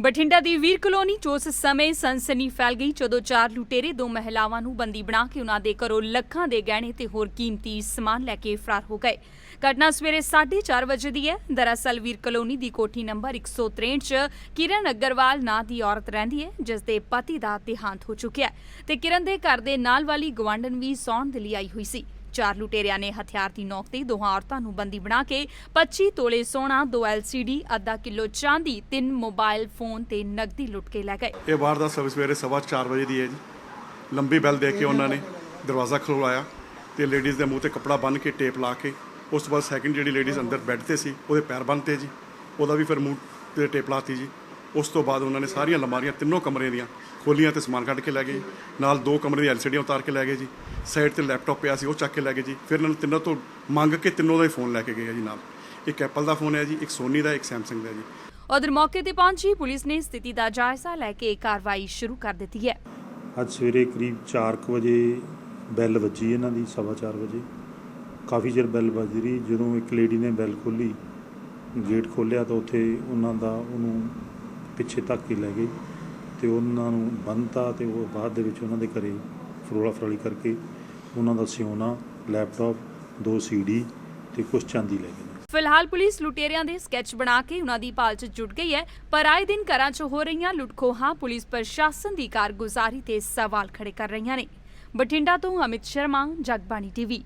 ਬਠਿੰਡਾ ਦੀ ਵੀਰ colony 'ਚ ਉਸ ਸਮੇਂ ਸਨਸਨੀ ਫੈਲ ਗਈ, ਜਦੋਂ ਚਾਰ ਲੁਟੇਰੇ ਦੋ ਮਹਿਲਾਵਾਂ ਨੂੰ ਬੰਦੀ ਬਣਾ ਕੇ ਉਹਨਾਂ ਦੇ ਘਰੋਂ ਲੱਖਾਂ ਦੇ ਗਹਿਣੇ ਤੇ ਹੋਰ ਕੀਮਤੀ ਸਮਾਨ ਲੈ ਕੇ ਫਰਾਰ ਹੋ ਗਏ। ਘਟਨਾ ਸਵੇਰੇ 4:30 ਵਜੇ ਦੀ ਹੈ। ਦਰਅਸਲ ਵੀਰ ਕਲੋਨੀ ਦੀ ਕੋਠੀ ਨੰਬਰ 163 'ਚ ਕਿਰਨ ਅਗਰਵਾਲ ਨਾਂ ਦੀ ਔਰਤ ਰਹਿੰਦੀ ਹੈ, ਜਿਸ ਦੇ ਪਤੀ ਦਾ ਦੇਹਾਂਤ ਹੋ ਚੁੱਕਿਆ ਹੈ ਤੇ ਕਿਰਨ ਦੇ ਘਰ ਦੇ ਨਾਲ ਵਾਲੀ ਗਵਾਂਢਣ ਵੀ ਸੌਣ ਦੇ ਲਈ ਆਈ ਹੋਈ ਸੀ। ਚਾਰ ਲੁਟੇਰਿਆਂ ਨੇ ਹਥਿਆਰ ਦੀ ਨੋਕ ਤੇ ਦੋਹਾਂ ਔਰਤਾਂ ਨੂੰ ਬੰਦੀ ਬਣਾ ਕੇ 25 ਤੋਲੇ ਸੋਨਾ 2 LCD ਅੱਧਾ ਕਿਲੋ ਚਾਂਦੀ, ਤਿੰਨ ਮੋਬਾਈਲ ਫੋਨ ਤੇ ਨਕਦੀ ਲੁੱਟ ਕੇ ਲੈ ਗਏ। ਇਹ ਵਾਰ ਦਾ ਸਵੇਰੇ ਸਵੇਰੇ ਸਵਾ ਚਾਰ ਵਜੇ ਦੀ ਹੈ ਜੀ। ਲੰਬੀ ਬੈਲ ਦੇ ਕੇ ਉਹਨਾਂ ਨੇ ਦਰਵਾਜ਼ਾ ਖੋਲ੍ਹਾਇਆ ਤੇ ਲੇਡੀਜ਼ ਦੇ ਮੂੰਹ ਤੇ ਕੱਪੜਾ ਬੰਨ੍ਹ ਕੇ ਟੇਪ ਲਾ ਕੇ ਉਸ ਤੋਂ ਬਾਅਦ ਸੈਕਿੰਡ ਜਿਹੜੀ ਲੇਡੀਜ਼ ਅੰਦਰ ਬੈੱਡ ਤੇ ਸੀ, ਉਹਦੇ ਪੈਰ ਬੰਨ੍ਹਤੇ ਜੀ। ਉਹਦਾ ਵੀ ਫਿਰ ਮੂੰਹ ਤੇ ਟੇਪ ਲਾਤੀ ਜੀ। ਉਸ ਤੋਂ ਬਾਅਦ ਉਹਨਾਂ ਨੇ ਸਾਰੀਆਂ ਅਲਮਾਰੀਆਂ ਤਿੰਨੋਂ ਕਮਰੇ ਦੀਆਂ ਖੋਲੀਆਂ ਤੇ ਸਮਾਨ ਕੱਢ ਕੇ ਲੈ ਗਏ। ਨਾਲ ਦੋ ਕਮਰੇ ਦੀ ਐਲਸੀਡੀਆਂ ਉਤਾਰ ਕੇ ਲੈ ਗਏ ਜੀ। ਸਾਈਡ ਤੇ ਲੈਪਟਾਪ ਪਿਆ ਸੀ ਉਹ ਚੱਕ ਕੇ ਲੈ ਗਏ ਜੀ। ਫਿਰ ਇਹਨਾਂ ਨੂੰ ਤਿੰਨੋਂ ਤੋਂ ਮੰਗ ਕੇ ਤਿੰਨੋਂ ਦਾ ਹੀ ਫੋਨ ਲੈ ਕੇ ਗਏ ਆ ਜੀ ਨਾਲ। ਇੱਕ ਐਪਲ ਦਾ ਫੋਨ ਹੈ ਜੀ ਇੱਕ ਸੋਨੀ ਦਾ ਇੱਕ ਸੈਮਸੰਗ ਦਾ ਜੀ। ਉਧਰ ਮੌਕੇ ਤੇ ਪਹੁੰਚੀ ਪੁਲਿਸ ਨੇ ਸਥਿਤੀ ਦਾ ਜਾਇਜ਼ਾ ਲੈ ਕੇ ਕਾਰਵਾਈ ਸ਼ੁਰੂ ਕਰ ਦਿੱਤੀ ਹੈ। ਅੱਜ ਸਵੇਰੇ ਕਰੀਬ 4:00 ਵਜੇ ਬੈਲ ਵੱਜੀ ਇਹਨਾਂ ਦੀ ਸਵਾ ਚਾਰ ਵਜੇ। ਕਾਫੀ ਚਿਰ ਬੈਲ ਵੱਜ ਰਹੀ। ਜਦੋਂ ਇੱਕ ਲੇਡੀ ਨੇ ਬੈਲ ਖੋਲੀ ਗੇਟ ਖੋਲ੍ਹਿਆ ਤਾਂ ਉੱਥੇ ਉਹਨਾਂ ਦਾ ਉਹਨੂੰ ਪਿੱਛੇ ਧੱਕ ਕੇ ਲੈ ਗਏ ਤੇ ਉਹਨਾਂ ਨੂੰ ਬੰਨਤਾ ਤੇ ਉਹ ਬਾਅਦ ਦੇ ਵਿੱਚ ਉਹਨਾਂ ਦੇ ਘਰੇ ਫਰੋਲਾ ਫਰਾਲੀ ਕਰਕੇ ਉਹਨਾਂ ਦਾ ਸਿਉਣਾ, ਲੈਪਟਾਪ, ਦੋ ਸੀਡੀ ਤੇ ਕੁਝ ਚਾਂਦੀ ਲੈ ਗਏ ਫਿਲਹਾਲ ਪੁਲਿਸ ਲੁਟੇਰਿਆਂ ਦੇ ਸਕੈਚ ਬਣਾ ਕੇ ਉਹਨਾਂ ਦੀ ਭਾਲ 'ਚ ਜੁਟ ਗਈ ਹੈ, ਪਰ ਆਏ ਦਿਨ ਘਰਾਂ 'ਚ ਹੋ ਰਹੀਆਂ ਲੁੱਟਖੋਹਾਂ ਪੁਲਿਸ ਪ੍ਰਸ਼ਾਸਨ ਦੀ ਕਾਰਗੁਜ਼ਾਰੀ ਤੇ ਸਵਾਲ ਖੜੇ ਕਰ ਰਹੀਆਂ ਨੇ। ਬਠਿੰਡਾ ਤੋਂ ਅਮਿਤ ਸ਼ਰਮਾ, ਜਗਬਾਣੀ ਟੀਵੀ।